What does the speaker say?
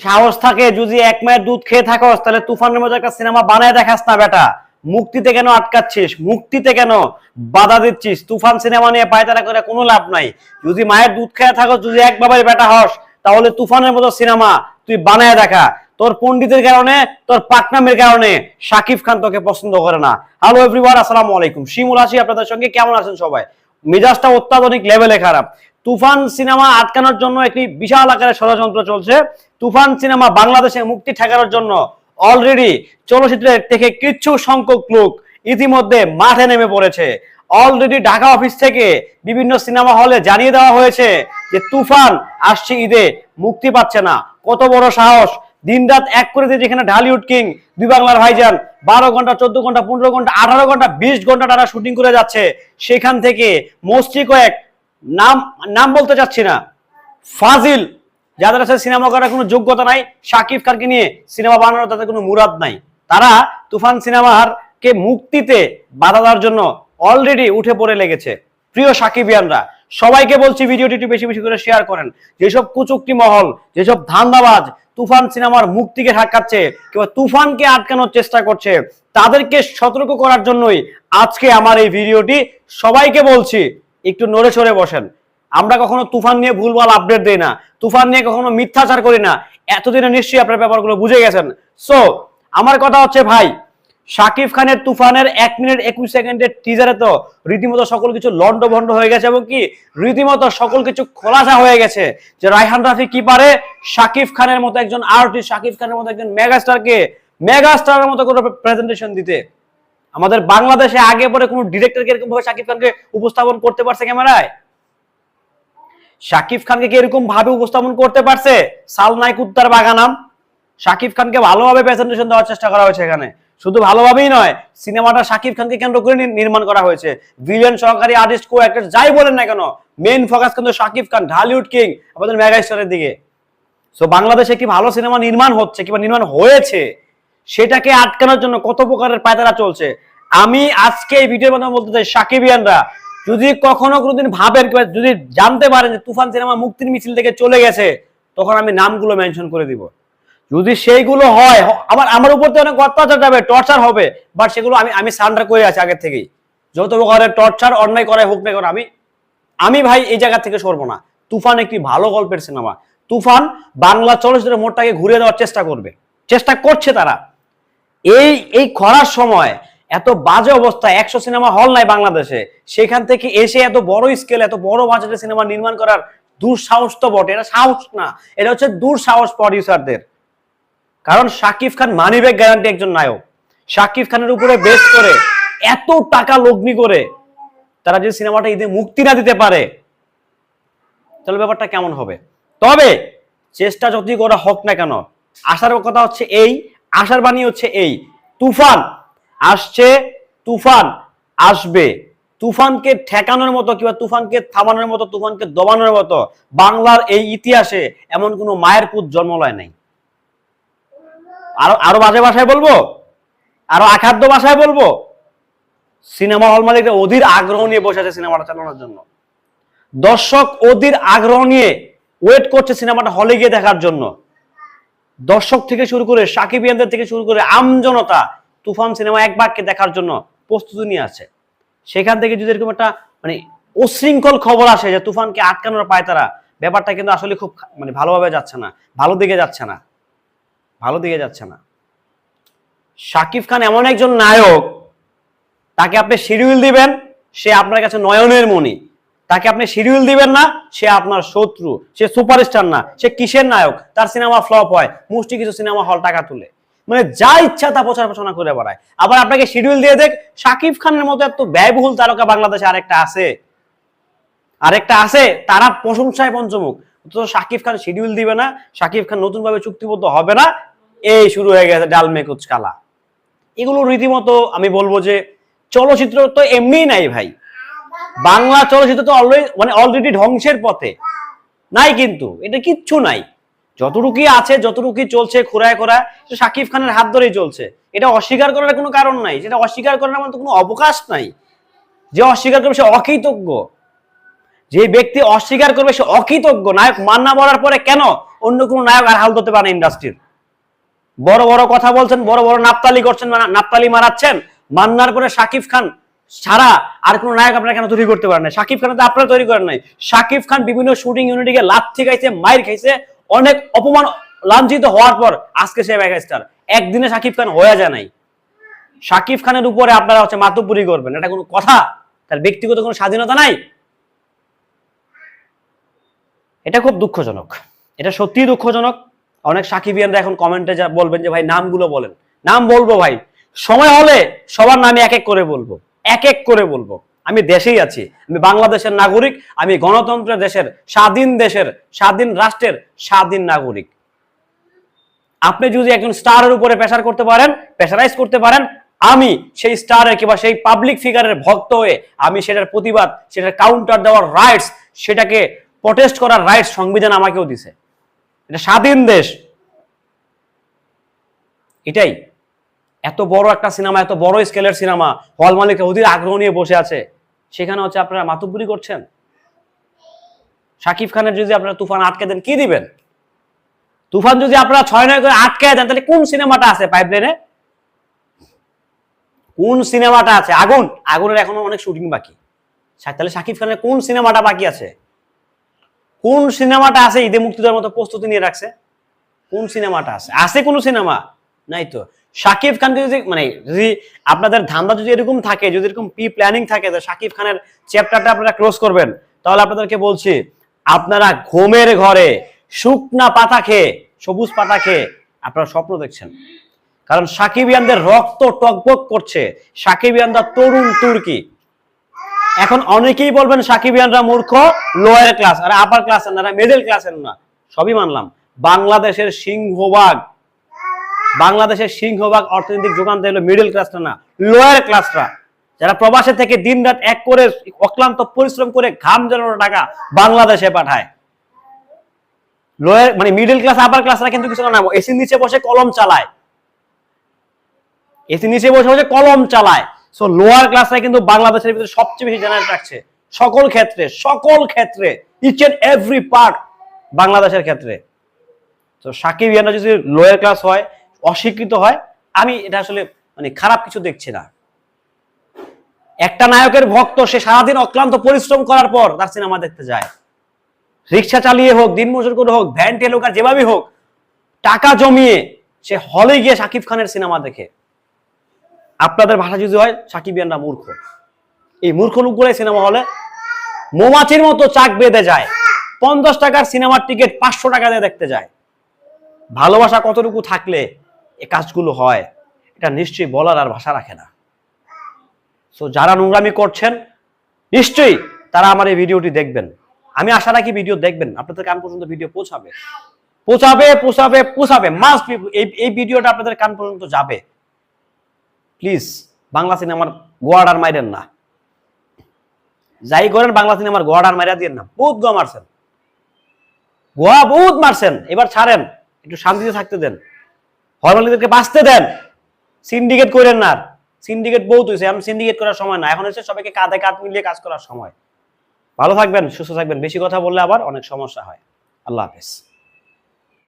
সাহস থাকে যদি এক মায়ের দুধ খেয়ে থাকস, তাহলে তুফানের মতো একটা সিনেমা বানায় দেখাস না বেটা। মুক্তিতে কেন আটকাচ্ছিস? মুক্তিতে কেন বাধা দিচ্ছিস? তুফান সিনেমা নিয়ে পায়তারা করে কোনো লাভ নাই। যদি মায়ের দুধ খেয়ে থাকস, যদি এক বাবার বেটা হস, তাহলে তুফানের মতো সিনেমা তুই বানায় দেখা। তোর পণ্ডিতের কারণে, তোর পাকনামের কারণে শাকিব খান তোকে পছন্দ করে না। হ্যালো এভরিওয়ান আসসালামু আলাইকুম। শিমুল আছি আপনাদের সঙ্গে কেমন আছেন সবাই? মেজাজটা অত্যাধুনিক লেভেলে খারাপ। তুফান সিনেমা আটকানোর জন্য একটি বিশাল আকারের ষড়যন্ত্র চলছে। তুফান সিনেমা বাংলাদেশে মুক্তি ঠেকানোর জন্য অলরেডি চলচ্চিত্রের থেকে কিছু সংখ্যক লোক ইতিমধ্যে মাঠে নেমে পড়েছে। অলরেডি ঢাকা অফিস থেকে বিভিন্ন সিনেমা হলে জানিয়ে দেওয়া হয়েছে যে তুফান আসছে ঈদে, মুক্তি পাচ্ছে না। কত বড় সাহস। দিনরাত এক করে দিয়ে যেখানে ঢালিউড কিং, দুই বাংলার ভাইজান, বারো ঘণ্টা, চোদ্দ ঘণ্টা, পনেরো ঘণ্টা, আঠারো ঘণ্টা, বিশ ঘণ্টা তারা শুটিং করে যাচ্ছে। সেখান থেকে মস্তি কয়েক নাম নাম বলতে চাচ্ছি না। ফাজিল যাদের কাছে সিনেমা করার কোনো যোগ্যতা নাই, শাকিব খানকে নিয়ে সিনেমা বানানোর তাদের কোনো মুরাদ নাই। তারা তুফান সিনেমার কে মুক্তিতে বাধা দেওয়ার জন্য অলরেডি উঠে পড়ে লেগেছে। প্রিয় সাকিবিয়ানরা সবাইকে বলছি ভিডিওটি একটু বেশি বেশি করে শেয়ার করেন। যেসব কুচুক্তি মহল, যেসব ধান্দাবাজ তুফান সিনেমার মুক্তিকে ঠেকাচ্ছে কিংবা তুফানকে আটকানোর চেষ্টা করছে, তাদেরকে সতর্ক করার জন্যই আজকে আমার এই ভিডিওটি। সবাইকে বলছি, একটু নড়ে সরে বসেন। আমরা কখনো তুফান নিয়ে ভুলভাল আপডেট দেই না, তুফান নিয়ে কখনো মিথ্যাচার করি না। এতদিনে নিশ্চয়ই আপনার ব্যাপারগুলো বুঝে গেছেন। সো আমার কথা হচ্ছে ভাই, শাকিব খানের তুফানের এক মিনিট একুশ সেকেন্ডের টিজারে তো রীতিমতো সকল কিছু লন্ড ভন্ড হয়ে গেছে এবং কি রীতিমতো সকল কিছু খোলাসা হয়ে গেছে যে রায়হান রাফি কি পারে? শাকিব খানের মতো একজন আর্টিস্ট শাকিব খানের মতো একজন মেগাস্টারকে মেগাস্টারের মতো কোনো প্রেজেন্টেশন দিতে। আমাদের বাংলাদেশে আগে পরে কোনো ডিরেক্টরকে এরকম ভাবে শাকিব খানকে উপস্থাপন করতে পারছে ক্যামেরায়? শাকিব খানকে কি এরকম ভাবে উপস্থাপন করতে পারছে? সালনাই কুত্তার বাগানাম। শাকিব খানকে ভালোভাবে প্রেজেন্টেশন দেওয়ার চেষ্টা করা হয়েছে এখানে। শুধু ভালোভাবেই নয়, সিনেমাটা শাকিব খানকে কেন্দ্র করে নির্মাণ করা হয়েছে। ভিলেন সহকারী আর্টিস্ট কো অ্যাক্টর যাই বলেন না কেন মেইন ফোকাস কিন্তু শাকিব খান ঢালিউড কিং আমাদের মেগা দিকে। সো বাংলাদেশে কি ভালো সিনেমা নির্মাণ হচ্ছে, কিংবা নির্মাণ হয়েছে, সেটাকে আটকানোর জন্য কত প্রকারের পায়তারা চলছে? আমি আজকে এই ভিডিওর মাধ্যমে বলতে চাই সাকিবিয়ানরা যদি কখনো কোনোদিন ভাবেন যদি জানতে পারেন যে তুফান সিনেমা মুক্তির মিছিল থেকে চলে গেছে, তখন আমি নামগুলো মেনশন করে দিব। যদি সেইগুলো হয় আমার আমার উপর তো অনেক অত্যাচার যাবে টর্চার হবে বাট সেগুলো আমি আমি সান্ডার করে আছি আগের থেকেই। যত প্রকারের টর্চার অন্যায় করাই হোক না কেন, আমি আমি ভাই এই জায়গা থেকে সরবো না। তুফান একটি ভালো গল্পের সিনেমা। তুফান বাংলা চলচ্চিত্রের মোড়টাকে ঘুরে দেওয়ার চেষ্টা করবে। চেষ্টা করছে তারা। এই এই খরার সময় এত বাজে অবস্থা, একশো সিনেমা হল নাই বাংলাদেশে। সেখান থেকে এসে এত বড় স্কেল এত বড় বাজেটের সিনেমা নির্মাণ করার দুঃসাহস তো বটে। এটা সাহস না, এটা হচ্ছে দুঃসাহস প্রডিউসারদের কারণ শাকিব খান মানিব্যাগ গ্যারান্টি একজন নায়ক। শাকিব খানের উপরে বেস করে এত টাকা লগ্নি করে তারা যদি সিনেমাটা ঈদে মুক্তি না দিতে পারে, তাহলে ব্যাপারটা কেমন হবে? তবে চেষ্টা যতই করা হোক না কেন আসার কথা হচ্ছে এই, আশার বাণী হচ্ছে এই, তুফান আসছে তুফান, আসবে। তুফানকে ঠেকানোর মতো কিংবা তুফানকে থামানোর মতো, তুফানকে দমানোর মতো বাংলার এই ইতিহাসে এমন কোনো মায়ের পুত জন্মলয় নাই। আরও আরও বাজে ভাষায় বলব? আরও আখাদ্য ভাষায় বলব? সিনেমা হল মালিকরা অধীর আগ্রহ নিয়ে বসে আছে সিনেমাটা চালানোর জন্য। দর্শক অধীর আগ্রহ নিয়ে ওয়েট করছে সিনেমাটা হলে গিয়ে দেখার জন্য। দর্শক থেকে শুরু করে সাকিবিয়ানদের থেকে শুরু করে আমজনতা তুফান সিনেমা এক বাক্যে দেখার জন্য প্রস্তুতি নিয়ে আছে সেখান থেকে যদি এরকম একটা মানে উশৃঙ্খল খবর আসে যে তুফানকে আটকানোর পায় তারা, ব্যাপারটা কিন্তু আসলে খুব মানে ভালোভাবে যাচ্ছে না, ভালো দিকে যাচ্ছে না, ভালো দিকে যাচ্ছে না। শাকিব খান এমন একজন নায়ক, তাকে আপনি শিডিউল দিবেন, সে আপনার কাছে নয়নের মণি। তাকে আপনি শিডিউল দিবেন না, সে আপনার শত্রু, সে সুপারস্টার না, সে কিসের নায়ক? তার সিনেমা ফ্লপ হয়, মুষ্টি কিছু সিনেমা হল টাকা তুলে। মানে যা ইচ্ছা তা প্রচার প্রচারণা করে বেড়ায়। আবার আপনাকে শিডিউল দিয়ে দেখ, শাকিব খানের মতো এত ব্যয়বহুল তারকা বাংলাদেশে আরেকটা আছে। আরেকটা আছে, তারা প্রশংসায় পঞ্চমুখ। তো শাকিব খান শিডিউল দিবে না, শাকিব খান নতুন ভাবে চুক্তিবদ্ধ হবে না, এই শুরু হয়ে গেছে ডালমে কুচকালা এগুলো রীতিমতো আমি বলব যে চলচ্চিত্র তো এমনিই নাই ভাই। বাংলা চলচ্চিত্র তো অলরেডি মানে অলরেডি ধ্বংসের পথে। নাই কিন্তু, এটা কিচ্ছু নাই। যতটুকুই আছে, যতটুকুই চলছে খোরায় খোরা শাকিব খানের হাত ধরেই চলছে। এটা অস্বীকার করার কোনো কারণ নাই। সেটা অস্বীকার করার মতো কোনো অবকাশ নাই। যে অস্বীকার করবে সে অকৃতজ্ঞ। যে ব্যক্তি অস্বীকার করবে সে অকৃতজ্ঞ। নায়ক মান্না বলার পরে কেন অন্য কোনো নায়ক আর হাল ধরতে পারে ইন্ডাস্ট্রির? বড় বড় কথা বলছেন, বড় বড় নাপতালি করছেন মানে নাপতালি মারাচ্ছেন। মান্নার পরে শাকিব খান ছাড়া আর কোন নায়ক আপনারা কেন তৈরি করতে পারেন না শাকিব খান তো আপনারা তৈরি করেন নাই। শাকিব খান বিভিন্ন শুটিং ইউনিটে লাথি খাইছে, মাইর খাইছে অনেক অপমান লাঞ্ছিত হওয়ার পর আজকে সে মেগা স্টার একদিনে শাকিব খান হয়ে যায় নাই। শাকিব খানের উপরে আপনারা হচ্ছে মাতব্বরি করবেন। এটা কোনো কথা? তার ব্যক্তিগত কোনো স্বাধীনতা নাই? এটা খুব দুঃখজনক। এটা সত্যিই দুঃখজনক। অনেক সাকিবিয়ানরা এখন কমেন্টে যা বলবেন যে, ভাই, নামগুলো বলেন। নাম বলব ভাই। সময় হলে সবার নামে এক এক করে বলব। এক এক করে বলব। আমি দেশেই আছি। আমি বাংলাদেশের নাগরিক, আমি গণতন্ত্রের দেশের স্বাধীন দেশের, স্বাধীন রাষ্ট্রের স্বাধীন নাগরিক। আপনি যদি একজন স্টারের উপরে প্রেশার করতে পারেন প্রেশারাইজ করতে পারেন, আমি সেই স্টারের কিংবা সেই পাবলিক ফিগারের ভক্ত হয়ে আমি সেটার প্রতিবাদ, সেটার কাউন্টার দেওয়ার রাইটস সেটাকে প্রটেস্ট করার রাইটস সংবিধান আমাকেও দিছে। এটা স্বাধীন দেশ। এটাই। এত বড় একটা সিনেমা এত বড় স্কেলের সিনেমা হল মালিক অধীর আগ্রহ নিয়ে বসে আছে। সেখানে হচ্ছে আপনারা মাতুব্বরি করছেন? শাকিব খানের যদি আপনারা তুফান আটকে দেন, কি দিবেন? তুফান যদি আপনারা ছয় নয় করে আটকে দেন, তাহলে কোন সিনেমাটা আছে পাইপলাইনে কোন সিনেমাটা আছে? আগুন। আগুনের এখনও অনেক শুটিং বাকি। তাহলে শাকিব খানের কোন সিনেমাটা বাকি আছে? কোন সিনেমাটা আছে? ঈদে মুক্তি দেওয়ার মতো প্রস্তুতি নিয়ে রাখছে। কোন সিনেমাটা আছে? আছে কোন সিনেমা? নাই তো। শাকিব খানকে যদি মানে যদি আপনাদের ধান্দা যদি এরকম থাকে, যদি এরকম প্রি প্ল্যানিং থাকে যে শাকিব খানের চ্যাপ্টারটা আপনারা ক্লোজ করবেন, তাহলে আপনাদেরকে বলছি, আপনারা ঘুমের ঘরে শুকনা পাতা খেয়ে, সবুজ পাতা খেয়ে আপনারা স্বপ্ন দেখছেন। কারণ সাকিবিয়ানদের রক্ত টকবক করছে। সাকিবিয়ানরা তরুণ তুর্কি। এখন অনেকেই বলবেন সাকিবিয়ানরা মূর্খ লোয়ার ক্লাস আর আপার ক্লাস না মিডল ক্লাসের না। সবই মানলাম। বাংলাদেশের সিংহভাগ বাংলাদেশের সিংহভাগ অর্থনৈতিক যোগান দেয় মিডল ক্লাসটা না লোয়ার ক্লাসটা যারা প্রবাসে থেকে দিন রাত এক করে অক্লান্ত পরিশ্রম করে ঘাম জড়ানো টাকা বাংলাদেশে পাঠায়। লোয়ার মানে মিডল ক্লাস আপার ক্লাসরা কিন্তু কিছু না এসির নিচে বসে কলম চালায়। এসি নিচে বসে বসে কলম চালায়। সো লোয়ার ক্লাসরা কিন্তু বাংলাদেশের ভিতরে সবচেয়ে বেশি জেনারেট রাখছে। সকল ক্ষেত্রে সকল ক্ষেত্রে ইচ এন্ড এভরি পার্ট বাংলাদেশের ক্ষেত্রে। তো সাকিব ইয়ানা যদি লোয়ার ক্লাস হয় অস্বীকৃত হয়, আমি এটা আসলে মানে খারাপ কিছু দেখছি না। একটা নায়কের ভক্ত, সে সারাদিন অক্লান্ত পরিশ্রম করার পর তার সিনেমা দেখতে যায়। রিক্সা চালিয়ে হোক, দিন মজুর করে হোক, ভ্যান টেল হোক, আর যেভাবেই হোক, টাকা জমিয়ে সে হলে গিয়ে সাকিব খানের সিনেমা দেখে। আপনাদের ভাষা যদি হয় সাকিবিয়ানরা মূর্খ। এই মূর্খ লোকগুলাই সিনেমা হলে মৌমাছির মতো চাক বেঁধে যায়। পঞ্চাশ টাকার সিনেমার টিকিট পাঁচশো টাকা দিয়ে দেখতে যায়। ভালোবাসা কতটুকু থাকলে এ কাজগুলো হয়, এটা নিশ্চয়ই বলার আর ভাষা রাখে না। সো যারা নোংরামি করছেন, নিশ্চয়ই তারা আমার এই ভিডিওটি দেখবেন। আমি আশা রাখি ভিডিও দেখবেন, আপনাদের কান পর্যন্ত ভিডিও পৌঁছাবে। পৌঁছাবে পৌঁছাবে পৌঁছাবে মাস্ট এই ভিডিওটা আপনাদের কান পর্যন্ত যাবে। প্লিজ বাংলা সিনেমার গোয়াডার মাইরেন না। যাই করেন, বাংলা সিনেমার গোয়াডার মাইরা দিয়ে না, বহুত গোয়া মারছেন। গোয়া বহুত মারছেন, এবার ছাড়েন, একটু শান্তিতে থাকতে দেন। হরমালিদেরকে বাঁচতে দেন। সিন্ডিকেট করেন না সিন্ডিকেট বহুত হয়েছে এখন সিন্ডিকেট করার সময় না। এখন হচ্ছে সবাইকে কাঁধে কাঁধ মিলিয়ে কাজ করার সময়। ভালো থাকবেন, সুস্থ থাকবেন। বেশি কথা বললে আবার অনেক সমস্যা হয়। আল্লাহ হাফেজ।